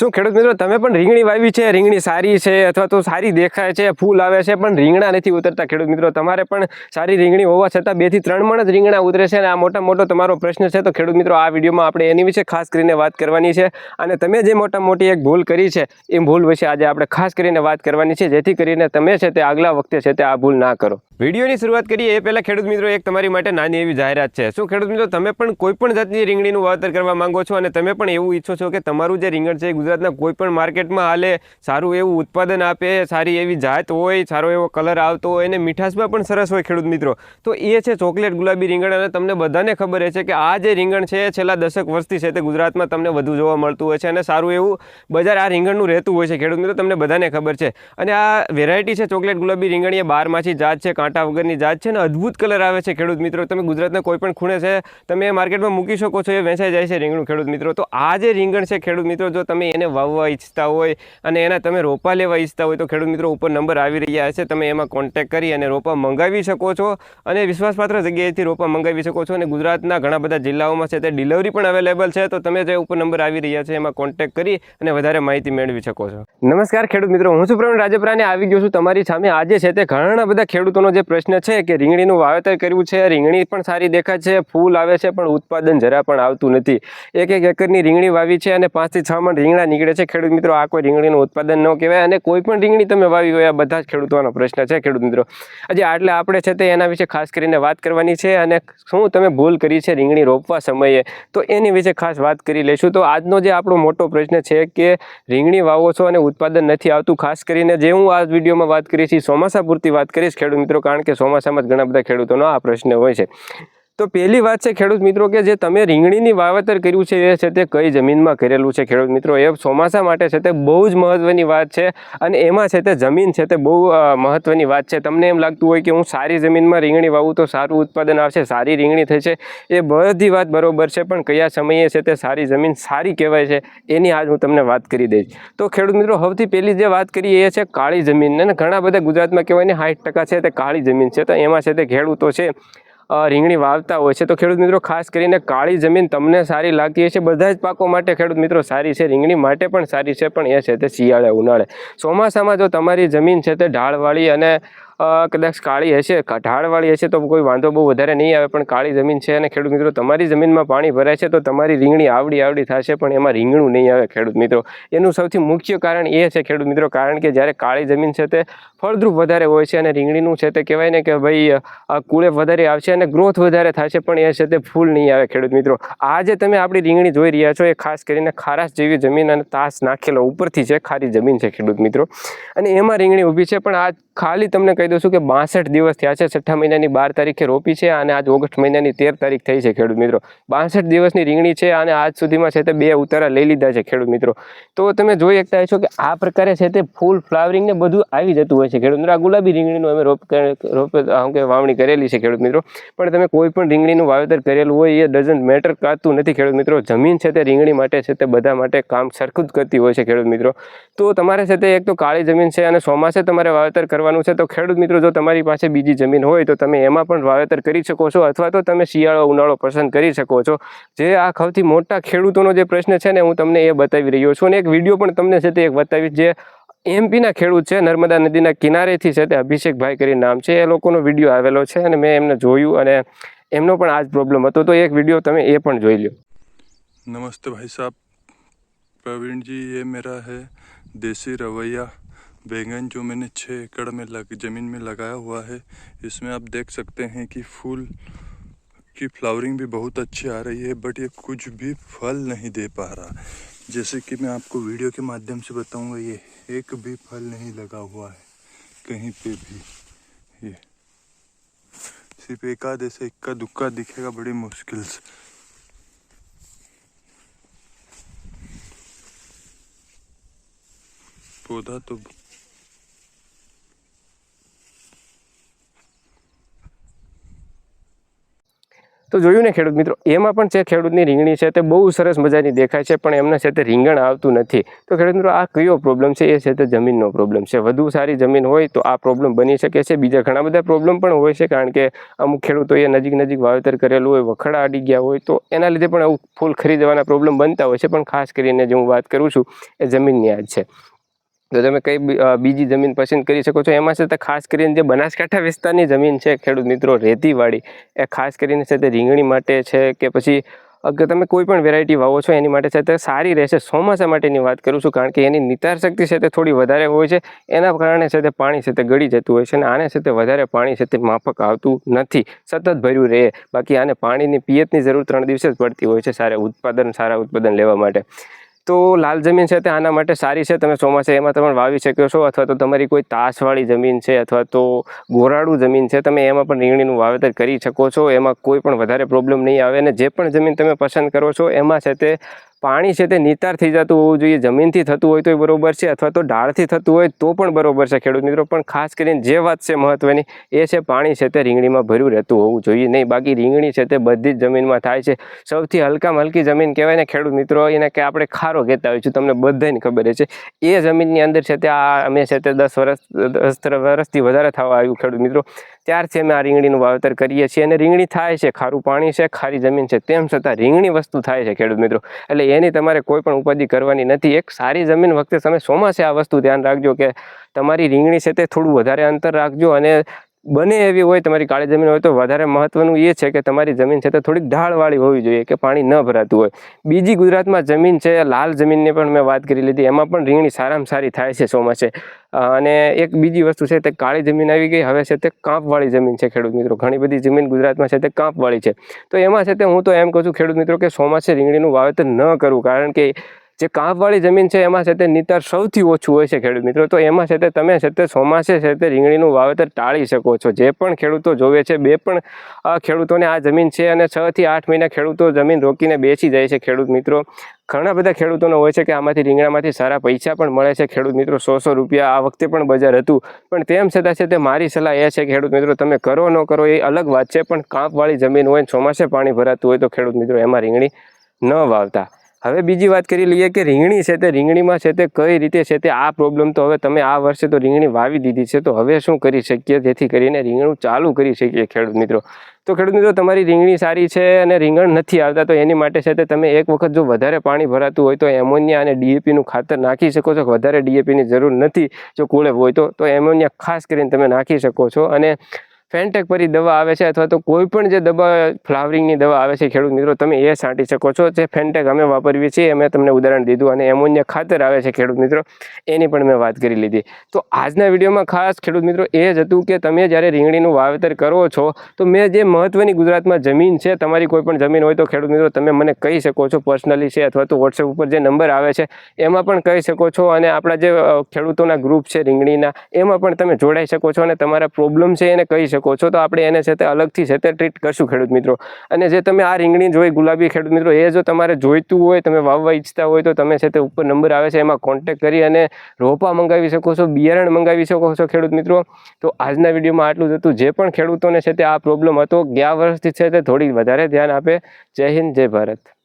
શું ખેડૂત મિત્રો, તમે પણ રીંગણી વાવી છે, રીંગણી સારી છે અથવા તો સારી દેખાય છે, ફૂલ આવે છે, પણ રીંગણા નથી ઉતરતા ખેડૂત મિત્રો. તમારે પણ સારી રીંગણી હોવા છતાં બેથી ત્રણ મણ જ રીંગણા ઉતરે છે અને આ મોટા મોટો તમારો પ્રશ્ન છે. તો ખેડૂત મિત્રો, આ વિડીયોમાં આપણે એની વિશે ખાસ કરીને વાત કરવાની છે અને તમે જે મોટા મોટી એક ભૂલ કરી છે એ ભૂલ વિશે આજે આપણે ખાસ કરીને વાત કરવાની છે. જેથી કરીને તમે છે તે આગલા વખતે છે તે આ ભૂલ ના કરો. વિડીયોની શરૂઆત કરીએ, એ પહેલાં ખેડૂત મિત્રો એક તમારી માટે નાની એવી જાહેરાત છે. શું ખેડૂત મિત્રો, તમે પણ કોઈ પણ જાતની રીંગણીનું વાવેતર કરવા માંગો છો અને તમે પણ એવું ઈચ્છો છો કે તમારું જે રીંગણ છે ગુજરાતના કોઈ પણ માર્કેટમાં હાલે, સારું એવું ઉત્પાદન આપે, સારી એવી જાત હોય, સારો એવો કલર આવતો હોય અને મીઠાશમાં પણ સરસ હોય ખેડૂત મિત્રો. તો એ છે ચોકલેટ ગુલાબી રીંગણ અને તમને બધાને ખબર છે કે આ જે રીંગણ છે છેલ્લા દશક વર્ષથી છે તે ગુજરાતમાં તમને વધુ જોવા મળતું હોય છે અને સારું એવું બજાર આ રીંગણનું રહેતું હોય છે. ખેડૂત મિત્રો, તમને બધાને ખબર છે. અને આ વેરાયટી છે ચોકલેટ ગુલાબી રીંગણ, એ બારમાસી જાત છે કાંટા વગરની જાત છે અને અદ્ભુત કલર આવે છે ખેડૂત મિત્રો. તમે ગુજરાતના કોઈ પણ ખૂણે છે, તમે એ માર્કેટમાં મૂકી શકો છો, એ વેચાઈ જાય છે રીંગણું, ખેડૂત મિત્રો. તો આ જે રીંગણ છે ખેડૂત મિત્રો, જો તમે એને વાવવા ઈચ્છતા હોય અને એના તમે રોપા લેવા ઈચ્છતા હોય તો ખેડૂત મિત્રો ઉપર નંબર આવી રહ્યા છે. તમે એમાં કોન્ટેક્ટ કરી અને રોપા મંગાવી શકો છો અને વિશ્વાસપાત્ર જગ્યાએથી રોપા મંગાવી શકો છો અને ગુજરાતના ઘણા બધા જિલ્લાઓમાં છે તે ડિલિવરી પણ અવેલેબલ છે. તો તમે જે ઉપર નંબર આવી રહ્યા છે એમાં કોન્ટેક્ટ કરી અને વધારે માહિતી મેળવી શકો છો. નમસ્કાર ખેડૂત મિત્રો, હું છું પ્રવીણ રાજપરાને આવી ગયો છું તમારી સામે. આજે છે તે ઘણા બધા ખેડૂતોનો જે પ્રશ્ન છે કે રીંગણીનું વાવેતર કર્યું છે, રીંગણી પણ સારી દેખાય છે, ફૂલ આવે છે, પણ ઉત્પાદન જરા પણ આવતું નથી. એક એક એકરની રીંગણી વાવી છે અને પાંચથી છ મણ રીંગણા નીકળે છે. ખેડૂત મિત્રો, આ કોઈ રીંગણીનું ઉત્પાદન ન કહેવાય અને કોઈ પણ રીંગણી તમે વાવી હોય, આ બધા જ ખેડૂતોનો પ્રશ્ન છે, ખેડૂત મિત્રો. આજે આટલે આપણે છે તે એના વિશે ખાસ કરીને વાત કરવાની છે અને શું તમે ભૂલ કરી છે રીંગણી રોપવા સમયે? તો એની વિશે ખાસ વાત કરી લઈશું. તો આજનો જે આપણો મોટો પ્રશ્ન છે કે રીંગણી વાવો છો અને ઉત્પાદન નથી આવતું, ખાસ કરીને જે હું આ વિડીયોમાં વાત કરીશ એ ચોમાસા પૂરતી વાત કરીશ. ખેડૂત મિત્રો કારણ કે ચોમાસામાં જ ઘણા બધા ખેડૂતોનો આ પ્રશ્ન હોય છે. તો પહેલી વાત છે, ખેડૂત મિત્રો, કે જે તમે રીંગણીની વાવેતર કર્યું છે, એ છે તે કઈ જમીનમાં કરેલું છે, ખેડૂત મિત્રો? એ ચોમાસા માટે છે તે બહુ જ મહત્ત્વની વાત છે અને એમાં છે તે જમીન છે તે બહુ મહત્ત્વની વાત છે. તમને એમ લાગતું હોય કે હું સારી જમીનમાં રીંગણી વાવું તો સારું ઉત્પાદન આવશે, સારી રીંગણી થશે એ બધી વાત બરોબર છે, પણ કયા સમયે છે તે સારી જમીન સારી કહેવાય છે, એની આજ હું તમને વાત કરી દઈશ. તો ખેડૂત મિત્રો, સૌથી પહેલી જે વાત કરીએ એ છે કાળી જમીન અને ઘણા બધા ગુજરાતમાં કહેવાય ને સાઠ ટકા છે તે કાળી જમીન છે, તો એમાં છે તે ખેડૂતો છે રીંગણી વાવતા હોય છે. તો ખેડૂત મિત્રો, ખાસ કરીને કાળી જમીન તમને સારી લાગતી હશે બધા જ પાકો માટે ખેડૂત મિત્રો સારી છે. રીંગણી માટે પણ સારી છે, પણ એ છે તે શિયાળે ઉનાળે. ચોમાસામાં જો તમારી જમીન છે તે ઢાળવાળી અને કદાચ કાળી હશે ઢાળવાળી હશે તો કોઈ વાંધો બહુ વધારે નહીં આવે, પણ કાળી જમીન છે અને ખેડૂત મિત્રો, તમારી જમીનમાં પાણી ભરાય છે તો તમારી રીંગણી આવડી આવડી થશે, પણ એમાં રીંગણું નહીં આવે ખેડૂત મિત્રો. એનું સૌથી મુખ્ય કારણ એ છે ખેડૂત મિત્રો, કારણ કે જ્યારે કાળી જમીન છે તે ફળદ્રુપ વધારે હોય છે અને રીંગણીનું છે તે કહેવાય ને કે ભાઈ કુળે વધારે આવશે અને ગ્રોથ વધારે થશે, પણ એ છે તે ફૂલ નહીં આવે ખેડૂત મિત્રો. આજે તમે આપણી રીંગણી જોઈ રહ્યા છો, એ ખાસ કરીને ખારાશ જેવી જમીન અને તાસ નાખેલો ઉપરથી છે ખારી જમીન છે ખેડૂત મિત્રો. અને એમાં રીંગણી ઊભી છે, પણ આ ખાલી તમને કહી દઉં છું કે બાસઠ દિવસ થયા છે. છઠ્ઠા મહિનાની બાર તારીખે રોપી છે અને આજ ઓગસ્ટ મહિનાની તેર તારીખ થઈ છે ખેડૂત મિત્રો. બાસઠ દિવસની રીંગણી છે અને આજ સુધીમાં છે તે બે ઉતારા લઈ લીધા છે ખેડૂત મિત્રો. તો તમે જોઈ શકતા છો કે આ પ્રકારે છે તે ફૂલ ફ્લાવરિંગ ને બધું આવી જતું હોય છે. ખેડૂત મિત્રો, આ ગુલાબી રીંગણીનું અમે રોપ રોપ કે વાવણી કરેલી છે ખેડૂત મિત્રો. પણ તમે કોઈ પણ રીંગણીનું વાવેતર કરેલું હોય એ ડઝન્ટ મેટર કરતું નથી ખેડૂત મિત્રો. જમીન છે તે રીંગણી માટે છે તે બધા માટે કામ સરખું જ કરતી હોય છે ખેડૂત મિત્રો. તો તમારે છે તે એક તો કાળી જમીન છે અને ચોમાસે તમારે વાવેતર કરવાનું છે, તો ખેડૂત મિત્રો, જો તમારી પાસે બીજી જમીન હોય, તો તમે એમાં પણ વાવેતર કરી શકો છો, અથવા તો તમે શિયાળો ઉનાળો પસંદ કરી શકો છો. જે આ સૌથી મોટા ખેડૂતોનો જે પ્રશ્ન છે ને, હું તમને એ બતાવી રહ્યો છું. અને એક વીડિયો પણ તમને છે તે એક બતાવીશ, જે એમપીના ખેડૂત છે, નર્મદા નદીના કિનારેથી છે તે અભિષેકભાઈ કરી નામ છે. એ લોકોનો વીડિયો આવેલો છે અને મેં એમને જોયું અને એમનો પણ આ જ પ્રોબ્લેમ હતો. તો એક વીડિયો તમે એ પણ જોઈ લો નમસ્તે ભાઈ સાહેબ પ્રવીણજી, એ મેરા હે દેશી રવૈયા. बैंगन जो मैंने छः एकड़ में लग, ज़मीन में लगाया हुआ है, इसमें आप देख सकते हैं कि फूल की फ्लावरिंग भी बहुत अच्छी आ रही है बट ये कुछ भी फल नहीं दे पा रहा। जैसे कि मैं आपको वीडियो के माध्यम से बताऊँगा, ये एक भी फल नहीं लगा हुआ है, कहीं पे भी। ये सिर्फ़ एक आध ऐसे इक्का दुक्का दिखेगा बड़ी मुश्किल से। पौधा तो તો જોયું ને ખેડૂત મિત્રો, એમાં પણ છે ખેડૂતની રીંગણી છે તે બહુ સરસ મજાની દેખાય છે, પણ એમના છે તે રીંગણ આવતું નથી. તો ખેડૂત મિત્રો, આ કયો પ્રોબ્લેમ છે? એ છે તે જમીનનો પ્રોબ્લેમ છે. વધુ સારી જમીન હોય તો આ પ્રોબ્લેમ બની શકે છે. બીજા ઘણા બધા પ્રોબ્લેમ પણ હોય છે, કારણ કે અમુક ખેડૂતોએ નજીક નજીક વાવેતર કરેલું હોય, વખડા અડી ગયા હોય, તો એના લીધે પણ એવું ફૂલ ખરીદવાના પ્રોબ્લેમ બનતા હોય છે. પણ ખાસ કરીને જે હું વાત કરું છું, એ જમીનની આજ છે. તો તમે કઈ બીજી જમીન પસંદ કરી શકો છો, એમાં છે તે ખાસ કરીને જે બનાસકાંઠા વિસ્તારની જમીન છે, ખેડૂત મિત્રો રેતીવાળી એ ખાસ કરીને છે તે રીંગણી માટે છે કે પછી અગર તમે કોઈ પણ વેરાયટી વાવો છો, એની માટે છે તે સારી રહેશે. ચોમાસા માટેની વાત કરું છું, કારણ કે એની નિતાર શક્તિ છે તે થોડી વધારે હોય છે, એના કારણે છે તે પાણી છે તે ગળી જતું હોય છે અને આને છે તે વધારે પાણી છે તે માફક આવતું નથી, સતત ભર્યું રહે. બાકી આને પાણીની પિયતની જરૂર ત્રણ દિવસે જ પડતી હોય છે, સારા ઉત્પાદન સારા ઉત્પાદન લેવા માટે. તો લાલ જમીન છે તે આના માટે સારી છે? તમે ચોમાસે એમાં તમે વાવી શકો છો અથવા તો તમારી કોઈ તાસવાળી જમીન છે અથવા તો ગોરાળું જમીન છે તમે એમાં પણ રીંગણીનું વાવેતર કરી શકો છો. એમાં કોઈ પણ વધારે પ્રોબ્લેમ નહીં આવે અને જે પણ જમીન તમે પસંદ કરો છો એમાં છે તે પાણી છે તે નિતાર થઈ જતું હોવું જોઈએ, જમીનથી થતું હોય તો બરોબર છે અથવા તો ઢાળથી થતું હોય તો પણ બરોબર છે ખેડૂત મિત્રો. પણ ખાસ કરીને જે વાત છે મહત્ત્વની એ છે પાણી છે તે રીંગણીમાં ભર્યું રહેતું હોવું જોઈએ. નહીં, બાકી રીંગણી છે તે બધી જ જમીનમાં થાય છે. સૌથી હલકામાં હલકી જમીન કહેવાય ને ખેડૂત મિત્રો, એને કે આપણે ખારો કહેતા હોય છે તમને બધાને ખબર છે. એ જમીનની અંદર છે તે આ અમે છે તે દસ વર્ષ દસ વર્ષથી વધારે થવા આવ્યું ખેડૂત મિત્રો. ત્યારથી અમે આ રીંગણીનું વાવેતર કરીએ છીએ અને રીંગણી થાય છે, ખારું પાણી છે, ખારી જમીન છે, તેમ છતાં રીંગણી વસ્તુ થાય છે ખેડૂત મિત્રો. એટલે એની તમારે કોઈ પણ ઉપાધિ કરવાની નથી. એક સારી જમીન વખતે તમે ચોમાસે આ વસ્તુ ધ્યાન રાખજો કે તમારી રીંગણી છે તે થોડું વધારે અંતર રાખજો અને બને એવી હોય, તમારી કાળી જમીન હોય તો વધારે મહત્વનું એ છે કે તમારી જમીન છે તે થોડીક ઢાળવાળી હોવી જોઈએ કે પાણી ન ભરાતું હોય. બીજી ગુજરાતમાં જમીન છે, લાલ જમીનની પણ મેં વાત કરી લીધી, એમાં પણ રીંગણી સારામાં સારી થાય છે ચોમાસે. અને એક બીજી વસ્તુ છે તે કાળી જમીન આવી ગઈ, હવે છે તે કાંપવાળી જમીન છે ખેડૂત મિત્રો. ઘણી બધી જમીન ગુજરાતમાં છે તે કાંપવાળી છે. તો એમાં છે તે હું તો એમ કહું છું ખેડૂત મિત્રો કે ચોમાસે રીંગણીનું વાવેતર ન કરવું, કારણ કે જે કાંપવાળી જમીન છે, એમાં છે તે નિતાર સૌથી ઓછું હોય છે ખેડૂત મિત્રો. તો એમાં છે તે તમે છે તે ચોમાસે છે તે રીંગણીનું વાવેતર ટાળી શકો છો. જે પણ ખેડૂતો જોવે છે, બે પણ ખેડૂતોને આ જમીન છે અને છ થી આઠ મહિના ખેડૂતો જમીન રોકીને બેસી જાય છે ખેડૂત મિત્રો. ઘણા બધા ખેડૂતોને હોય છે કે આમાંથી રીંગણામાંથી સારા પૈસા પણ મળે છે ખેડૂત મિત્રો. સો સો રૂપિયા આ વખતે પણ બજાર હતું. પણ તેમ છતાં છે તે મારી સલાહ એ છે ખેડૂત મિત્રો, તમે કરો ન કરો એ અલગ વાત છે. પણ કાંપવાળી જમીન હોય ચોમાસે પાણી ભરાતું હોય તો ખેડૂત મિત્રો એમાં રીંગણી ન વાવતા. હવે બીજી વાત કરી લઈએ કે રીંગણી છે તે રીંગણીમાં છે તે કઈ રીતે છે તે આ પ્રોબ્લેમ તો હવે તમે આ વર્ષે તો રીંગણી વાવી દીધી છે, તો હવે શું કરી શકીએ? જેથી કરીને રીંગણું ચાલુ કરી શકીએ ખેડૂત મિત્રો. તો ખેડૂત મિત્રો, તમારી રીંગણી સારી છે અને રીંગણ નથી આવતા, તો એની માટે છે તે તમે એક વખત જો વધારે પાણી ભરાતું હોય તો એમોનિયા અને ડીએપીનું ખાતર નાખી શકો છો. વધારે ડીએપીની જરૂર નથી જો કુળે હોય તો. તો એમોનિયા ખાસ કરીને તમે નાખી શકો છો અને ફેન્ટેક પરી દવા આવે છે અથવા તો કોઈ પણ જે દવા ફ્લાવરિંગની દવા આવે છે, ખેડૂત મિત્રો, તમે એ છાંટી શકો છો જે ફેન્ટેક અમે વાપરવીએ છીએ મેં તમને ઉદાહરણ દીધું અને એમોનિયા ખાતર આવે છે ખેડૂત મિત્રો, એની પણ મેં વાત કરી લીધી. તો આજના વિડીયોમાં ખાસ ખેડૂત મિત્રો એ જ હતું કે તમે જ્યારે રીંગણીનું વાવેતર કરો છો, તો મેં જે મહત્ત્વની ગુજરાતમાં જમીન છે, તમારી કોઈ પણ જમીન હોય તો ખેડૂત મિત્રો, તમે મને કહી શકો છો પર્સનલી છે અથવા તો વોટ્સએપ ઉપર જે નંબર આવે છે, એમાં પણ કહી શકો છો અને આપણા જે ખેડૂતોના ગ્રુપ છે રીંગણીના, એમાં પણ તમે જોડાઈ શકો છો અને તમારા પ્રોબ્લેમ છે એને કહી શકો છો, તો આપણે એને છે તે અલગથી છે તે ટ્રીટ કરશું ખેડૂત મિત્રો. અને જે તમે આ રીંગણી જોઈ, ગુલાબી ખેડૂત મિત્રો, એ જો તમારે જોઈતું હોય, તમે વાવવા ઈચ્છતા હોય, તો તમે છે તે ઉપર નંબર આવે છે, એમાં કોન્ટેક્ટ કરી અને રોપા મંગાવી શકો છો, બિયારણ મંગાવી શકો છો ખેડૂત મિત્રો. તો આજના વિડીયોમાં આટલું જ હતું. જે પણ ખેડૂતોને છે તે આ પ્રોબ્લેમ હતો, ગયા વર્ષથી છે તે થોડી વધારે ધ્યાન આપે. જય હિન્દ, જય ભારત.